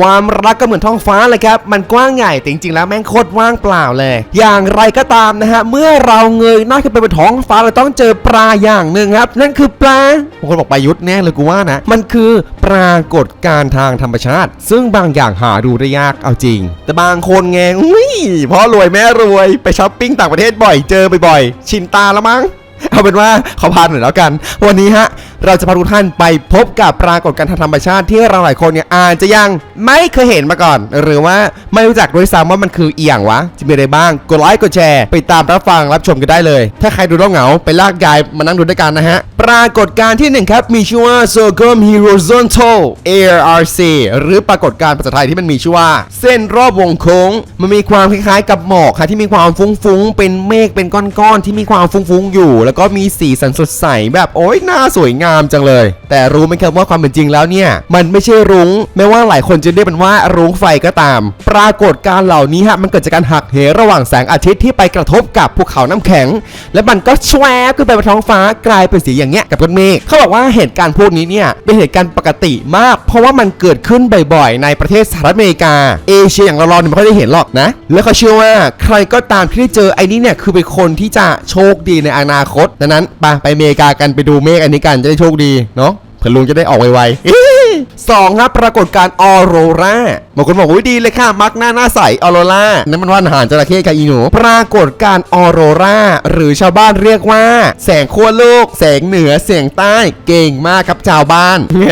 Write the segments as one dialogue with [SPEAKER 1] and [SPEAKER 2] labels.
[SPEAKER 1] ความรักก็เหมือนท้องฟ้าเลยครับ มันกว้างใหญ่แต่จริงๆแล้วแม่งโคตรว่างเปล่าเลย อย่างไรก็ตามนะฮะ เมื่อเราเงยหน้าขึ้นไปบนท้องฟ้าเราต้องเจอปลาอย่างหนึ่งครับ นั่นคือปลาบางคนบอกปลายุทธ์แน่เลยกูว่านะ มันคือปรากฏการทางธรรมชาติ ซึ่งบางอย่างหาดูได้ยากเอาจริง แต่บางคนไงอุ้ยพ่อรวยแม่รวยไปช้อปปิ้งต่างประเทศบ่อยเจอบ่อยๆชินตาแล้วมั้ง เอาเป็นว่าขอพาหน่อยแล้วกัน วันนี้ฮะเราจะพาทุกท่านไปพบกับปรากฏการณ์ทางธรรมชาติที่เราหลายคนเนี่ยอาจจะยังไม่เคยเห็นมาก่อน หรือว่าไม่รู้จักด้วยซ้ำว่ามันคืออีหยังวะ จะมีอะไรบ้างกดไลค์กดแชร์ไปตามรับฟังรับชมกันได้เลย ถ้าใครดูแล้วเหงาไปลากยายมานั่งดูด้วยกันนะฮะ ปรากฏการณ์ที่หนึ่งครับมีชื่อว่า Circum Horizontal ARC หรือปรากฏการณ์ภาษาไทยที่มันมีชื่อว่า เส้นรอบวงโค้ง มันมีความคล้ายๆ กับหมอกค่ะที่มีความฟุ้งๆเป็นเมฆเป็นก้อนๆที่มีความฟุ้งๆอยู่แล้วก็มีสีสันสดใสแบบโอ๊ยน่าสวยงามจังเลย แต่รู้ไหมครับว่าความเป็นจริงแล้วเนี่ย มันไม่ใช่รุง้งแม้ว่าหลายคนจะเรียกมันว่ารุ้งไฟก็ตาม ปรากฏการเหล่านี้ฮะมันเกิดจากการหักเหระหว่างแสงอาทิตย์ที่ไปกระทบกับภูเขาน้ำแข็ง และมันก็แชวบขึ้นไปบนท้องฟ้ากลายเป็นสีอย่างเงี้ยกับก้อนเมฆเขาบอกว่าเหตุการณ์พวกนี้เนี่ยเป็นเหตุการณ์ปกติมาก เพราะว่ามันเกิดขึ้นบ่อยๆ ในประเทศสหรัฐอเมริกา เอเชียอย่างเราๆเนี่ยไม่ค่อยได้เห็นหรอกนะ แล้วเขาเชื่อว่าใครก็ตามที่ได้เจอไอ้นี้เนี่ยคือเป็นคนที่จะโชคดีในอนาคตดังนั้นไปไปอเมริกากันไปดูเมฆอันนี้กันจะได้โชคดีเนาะเผื่อลุงจะได้ออกไวๆสองครับปรากฏการออโรราบางคนบอกว่าดีเลยค่ะ มักหน้าหน้าใสออโรรานั่นมันว่าอาหารจระเข้กับอีหนู ปรากฏการออโรราหรือชาวบ้านเรียกว่า แสงขั้วโลก แสงเหนือแสงใต้เก่งมากครับชาวบ้านแหม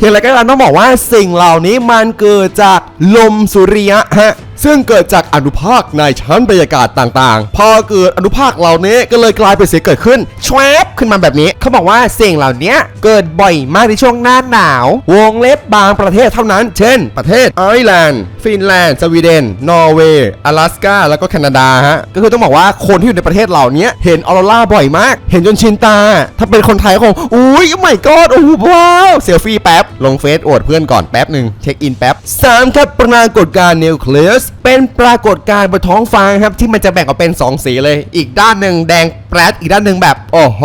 [SPEAKER 1] อย่างไรก็ตามต้องบอกว่าสิ่งเหล่านี้มันเกิดจากลมสุริยะฮะซึ่งเกิดจากอนุภาคในชั้นบรรยากาศต่างๆ พอเกิดอนุภาคเหล่านี้ก็เลยกลายเป็นเสียงเกิดขึ้นแชบขึ้นมาแบบนี้ เขาบอกว่าสิ่งเหล่านี้เกิดบ่อยมากในช่วงหน้าหนาว วงเล็บบางประเทศเท่านั้น เช่น ประเทศไอร์แลนด์ ฟินแลนด์ สวีเดน นอร์เวย์阿拉สกาแล้วก็แคนาดาฮะ ก็คือต้องบอกว่าคนที่อยู่ในประเทศเหล่านี้เห็นออโรราบ่อยมาก เห็นจนชินตา ถ้าเป็นคนไทยก็คงอุ้ยไม่กอดโอ้โหว้าวเซลฟี่แป๊บ ลงเฟซอวดเพื่อนก่อนแป๊บหนึ่งเช็คอินแป๊บสามครับปรากฏการณ์นิวเคลียสเป็นปรากฏการณ์บนท้องฟ้าครับที่มันจะแบ่งออกเป็น 2 สีเลย อีกด้านหนึ่งแดงแปรดอีกด้านหนึ่งแบบ โอ้โห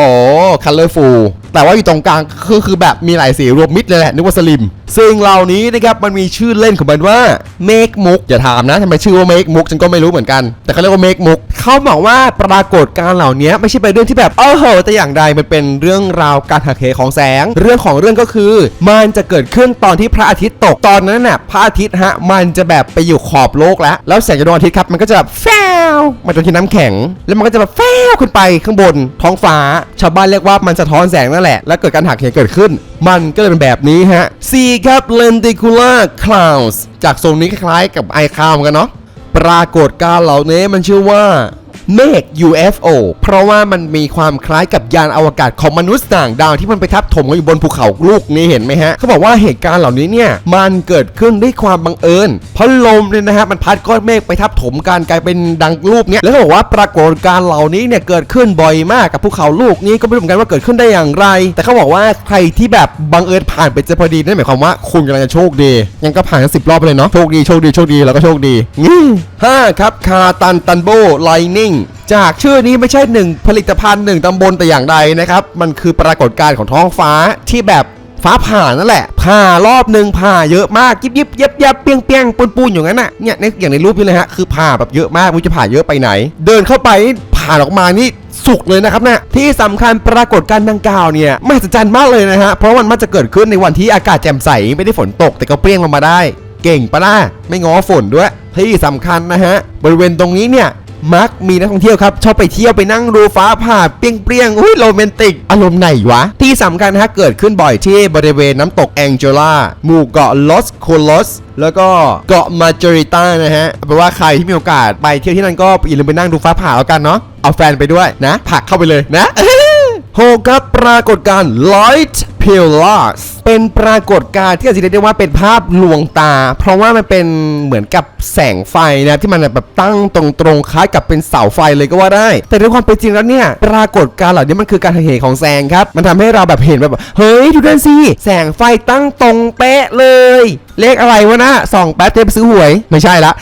[SPEAKER 1] คัลเลอร์ฟูล แต่ว่าอยู่ตรงกลางคือคือแบบมีหลายสีรวมมิดเลยแหละนึกว่าสลิมซึ่งเหล่านี้นะครับมันมีชื่อเล่นของมันว่าเมกมุกอย่าถามนะทำไมชื่อว่าเมกมุกฉันก็ไม่รู้เหมือนกัน แต่เขาเรียกว่าเมกมุกเขาบอกว่าปรากฏการเหล่านี้ไม่ใช่เป็นเรื่องที่แบบโอ้โหแต่อย่างใดมันเป็นเรื่องราวการหักเหของแสง เรื่องของเรื่องก็คือ มันจะเกิดขึ้นตอนที่พระอาทิตย์ตกตอนนั้นน่ะพระอาทิตย์ฮะมันจะแบบไปอยู่ขอบโลกแล้ว แล้วแสงจากดวงอาทิตย์ครับมันก็จะแบบแฟวมาจนที่น้ำแข็ง แล้วมันก็จะแบบแฟวขึ้นไปข้างบนท้องฟ้า ชาวบ้านเรียกว่ามันสะท้อนแสงนั่นแหละ และเกิดการหักเหเกิดขึ้น มันก็เลยเป็นแบบนี้ฮะ C ครับ lenticular clouds จากทรงนี้คล้ายๆกับไอคาวกันเนาะปรากฏการเหล่านี้มันชื่อว่า เมฆ UFO เพราะว่ามันมีความคล้ายกับยานอวกาศของมนุษย์ต่างดาวที่มันไปทับถมกันอยู่บนภูเขาลูกนี้เห็นไหมฮะเขาบอกว่าเหตุการณ์เหล่านี้เนี่ยมันเกิดขึ้นด้วยความบังเอิญ เพราะลมเนี่ยนะฮะมันพัดก้อนเมฆไปทับถมกันกลายเป็นดังรูปเนี้ยแล้วเขาบอกว่าปรากฏการณ์เหล่านี้เนี่ยเกิดขึ้นบ่อยมากกับภูเขาลูกนี้ก็ไม่รู้เหมือนกันว่าเกิดขึ้นได้อย่างไร แต่เขาบอกว่าใครที่แบบบังเอิญผ่านไปเจอพอดีนั่นหมายความว่าคุณกำลังจะโชคดียังก็ผ่านกันสิบรอบไปเลยเนาะโชคดีโชคดีโชคดีแล้วก็โชคดีนี่ห้าครับคาตันตันโบไลนิ่งจากชื่อนี้ไม่ใช่หนึ่งผลิตภัณฑ์หนึ่งตำบลแต่อย่างใดนะครับ มันคือปรากฏการณ์ของท้องฟ้าที่แบบฟ้าผ่านั่นแหละผ่ารอบหนึ่งผ่าเยอะมากยิบยิบเยับเยับเปียงเปียงปูนปูนอย่างนั้นน่ะเนี่ยในอย่างในรูปนี้เลยฮะคือผ่าแบบเยอะมากม่รู้จะผ่าเยอะไปไหน เดินเข้าไปผ่าออกมานี่สุกเลยนะครับเนี่ยที่สำคัญปรากฏการณ์ดังกล่าวเนี่ยมหัศจรรย์มากเลยนะฮะเพราะมันมักจะเกิดขึ้นในวันที่อากาศแจ่มใสไม่ได้ฝนตกแต่ก็เปรี้ยงลงมาได้ เก่งปะล่ะไม่ง้อฝนด้วยที่สำคัญนะฮะบริเวณตรงนี้เนี่ย มักมีนักท่องเที่ยวครับชอบไปเที่ยวไปนั่งดูฟ้าผ่าเปรี้ยงๆอุ้ยโรแมนติก อารมณ์ไหนวะ ที่สำคัญฮะเกิดขึ้นบ่อยที่บริเวณน้ำตกแองเจล่าหมู่เกาะลอสโคลอสแล้วก็เกาะมาจอริต้านะฮะแปลว่าใครที่มีโอกาสไปเที่ยวที่นั่นก็อย่าลืมไปนั่งดูฟ้าผ่าแล้วกันเนาะเอาแฟนไปด้วยนะผักเข้าไปเลยนะโฮกับปรากฏการณ์ Light Pillars เป็นปรากฏการณ์ที่อาจจะเรียกได้ว่าเป็นภาพลวงตา เพราะว่ามันเป็นเหมือนกับแสงไฟนะที่มันแบบตั้งตรงๆคล้ายกับเป็นเสาไฟเลยก็ว่าได้ แต่ในความเป็นจริงแล้วเนี่ยปรากฏการณ์เหล่านี้มันคือการเหของแสงครับ มันทำให้เราแบบเห็นแบบเฮ้ยดูนั่นสิแสงไฟตั้งตรงเป๊ะเลย เลขอะไรวะนะส่องแป๊บเทปซื้อหวย ไม่ใช่ละ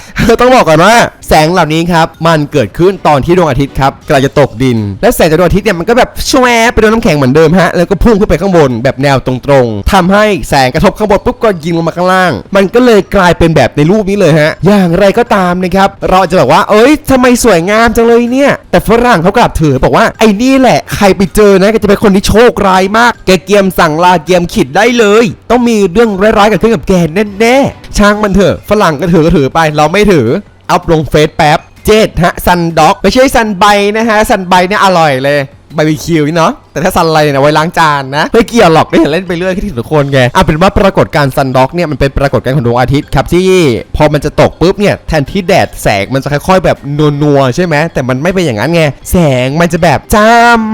[SPEAKER 1] ต้องบอกก่อนว่า แสงเหล่านี้ครับมันเกิดขึ้นตอนที่ดวงอาทิตย์ครับกำลังจะตกดิน และแสงจากดวงอาทิตย์เนี่ยมันก็แบบแชวไปโดนน้ำแข็งเหมือนเดิมฮะแล้วก็พุ่งขึ้นไปข้างบนแแบบแนวตรงๆทำให้แสงกระทบข้างบนปุ๊บก็ยิงลงมาข้างล่าง มันก็เลยกลายเป็นแบบในรูปนี้เลยฮะ อย่างไรก็ตามนะครับ เราจะบอกว่า เอ้ยทำไมสวยงามจังเลยเนี่ย แต่ฝรั่งเขากลับถือบอกว่าไอ้นี่แหละ ใครไปเจอนะก็จะเป็นคนที่โชคร้ายมาก แกเกียมสั่งลาเกียมขิดได้เลย ต้องมีเรื่องร้ายๆเกิดขึ้นกับแกแน่ๆช่างมันเถอะฝรั่งก็ถือก็ถือไป เราไม่ถืออัพลงเฟซแป๊บ เจ็ดฮะซันด็อกไม่ใช่ซันใบนะฮะซันใบเนี่ยอร่อยเลยบาร์บีคิวนี่เนาะแต่ถ้าซันไรเนี่ยไว้ล้างจานนะไม่เกี่ยวหรอกได้เห็นเล่นไปเรื่อยคิดถึงทุกคนไงอะเป็นว่าปรากฏการณ์ซันด็อกเนี่ยมันเป็นปรากฏการณ์ของดวงอาทิตย์ครับที่พอมันจะตกปุ๊บเนี่ยแทนที่แดดแสงมันจะค่อยๆแบบนัวๆใช่ไหมแต่มันไม่เป็นอย่างนั้นไงแสงมันจะแบบจ้า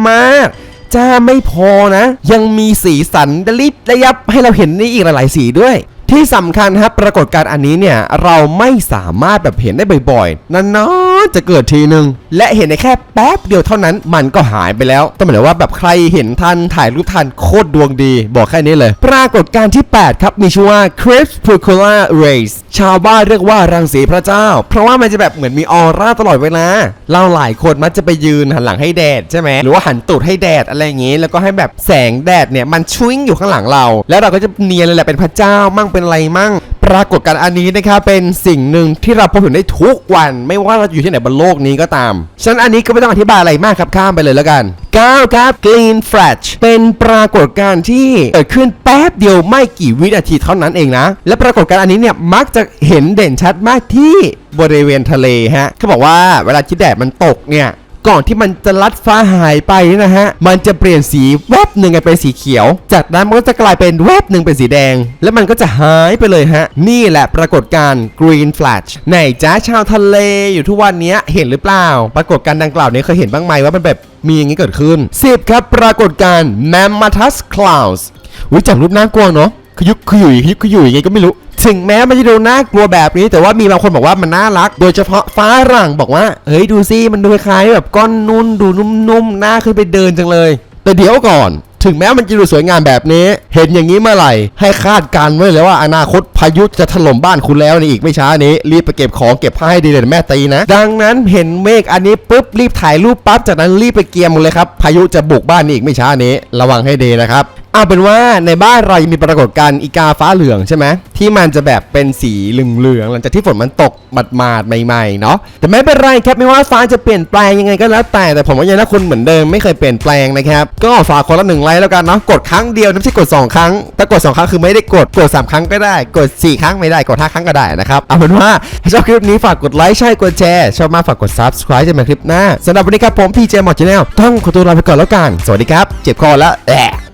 [SPEAKER 1] มากจ้าไม่พอนะ ยังมีสีสันระลิบระยับให้เราเห็นนี่อีกหลายๆ สีด้วยที่สำคัญครับปรากฏการณ์อันนี้เนี่ยเราไม่สามารถแบบเห็นได้บ่อยๆนาน ๆจะเกิดทีนึง และเห็นได้แค่แป๊บเดียวเท่านั้นมันก็หายไปแล้วต้องบอกเลยว่าแบบใครเห็นทันถ่ายรูปทันโคตรดวงดี บอกแค่นี้เลย ปรากฏการที่ 8 ครับ มีชื่อว่า crepuscular rays ชาวบ้านเรียกว่ารังสีพระเจ้า เพราะว่ามันจะแบบเหมือนมีออร่าตลอดเวลาเราหลายคนมักจะไปยืนหันหลังให้แดดใช่ไหมหรือว่าหันตูดให้แดดอะไรอย่างงี้ แล้วก็ให้แบบแสงแดดเนี่ยมันชุ้งอยู่ข้างหลังเรา แล้วเราก็จะเนียนเลยแหละเป็นพระเจ้ามั่งเป็นอะไรมั่ง ปรากฏการณ์อันนี้นะครับเป็นสิ่งหนึ่งที่เราพบเห็นได้ทุกวัน ไม่ว่าเราอยู่ที่ไหนบนโลกนี้ก็ตาม ฉะนั้นอันนี้ก็ไม่ต้องอธิบายอะไรมากครับข้ามไปเลยแล้วกัน9ครับ Green Flash เป็นปรากฏการณ์ที่เกิดขึ้นแป๊บเดียวไม่กี่วินาทีเท่านั้นเองนะ และปรากฏการณ์อันนี้เนี่ยมักจะเห็นเด่นชัดมากที่บริเวณทะเลฮะเขาบอกว่าเวลาที่แดดมันตกเนี่ย ก่อนที่มันจะลัดฟ้าหายไปนะฮะ มันจะเปลี่ยนสีแวบหนึ่งเป็นสีเขียว จากนั้นมันก็จะกลายเป็นแวบหนึ่งเป็นสีแดง แล้วมันก็จะหายไปเลยฮะ นี่แหละปรากฏการณ์ Green Flash ไหนจ้าชาวทะเลอยู่ทุกวันนี้เห็นหรือเปล่า ปรากฏการณ์ดังกล่าวนี้เคยเห็นบ้างไหมว่ามันแบบมีอย่างนี้เกิดขึ้น10ครับปรากฏการณ์ Mammatus Clouds อุ้ยจับรูปน่ากลัวเนาะขยุกขยุยขยุกขยุยยังไงก็ไม่รู้ ถึงแม้มันจะดูน่ากลัวแบบนี้ แต่ว่ามีบางคนบอกว่ามันน่ารัก โดยเฉพาะฟ้ารั่งบอกว่า เฮ้ยดูสิมันดูคล้ายแบบก้อนนุ่นดูนุ่มๆหน้าขึ้นไปเดินจังเลย แต่เดี๋ยวก่อนถึงแม้มันจะดูสวยงามแบบนี้ เห็นอย่างนี้เมื่อไหร่ ให้คาดการณ์ไว้เลยว่าอนาคตพายุจะถล่มบ้านคุณแล้วในอีกไม่ช้านี้ รีบไปเก็บของเก็บผ้าให้ดีเลยนแม่ตีนะ ดังนั้นเห็นเมฆอันนี้ปุ๊บรีบถ่ายรูปปั๊บจากนั้นรีบไปเกียมเลยครับ พายุจะบุกบ้านนี้อีกไม่ช้านี้ ระวังให้ดีนะครับ เอาเป็นว่าในบ้านเรายังมีปรากฏการณ์อีกาฟ้าเหลืองใช่ไหมที่มันจะแบบเป็นสีเหลืองๆหลังจากที่ฝนมันตกหมาดๆใหม่ ๆ เนาะแต่ไม่เป็นไรครับไม่ว่าฟ้าจะเปลี่ยนแปลงยังไงก็แล้วแต่แต่ผมว่ายังถ้าคุณเหมือนเดิมไม่เคยเปลี่ยนแปลงนะครับก็ฝากคนละหนึ่งไลค์แล้วกันเนาะกดครั้งเดียวไม่ใช่กด 2 ครั้งถ้ากด 2 ครั้งคือไม่ได้กดกด 3 ครั้งก็ได้ กด 4 ครั้งไม่ได้กด 5 ครั้งก็ได้นะครับเอาเป็นว่าชอบคลิปนี้ฝากกดไลค์ใช่กดแชร์ชอบมากฝากกด subscribe จะมาคลิปหน้าสำหรับวันนี้ครับผมพี่เจมส์หมอชแนลต้องขอตัวลาไปก่อนแล้วกันสวัสดีครับ เจ็บคอแล้วแอะ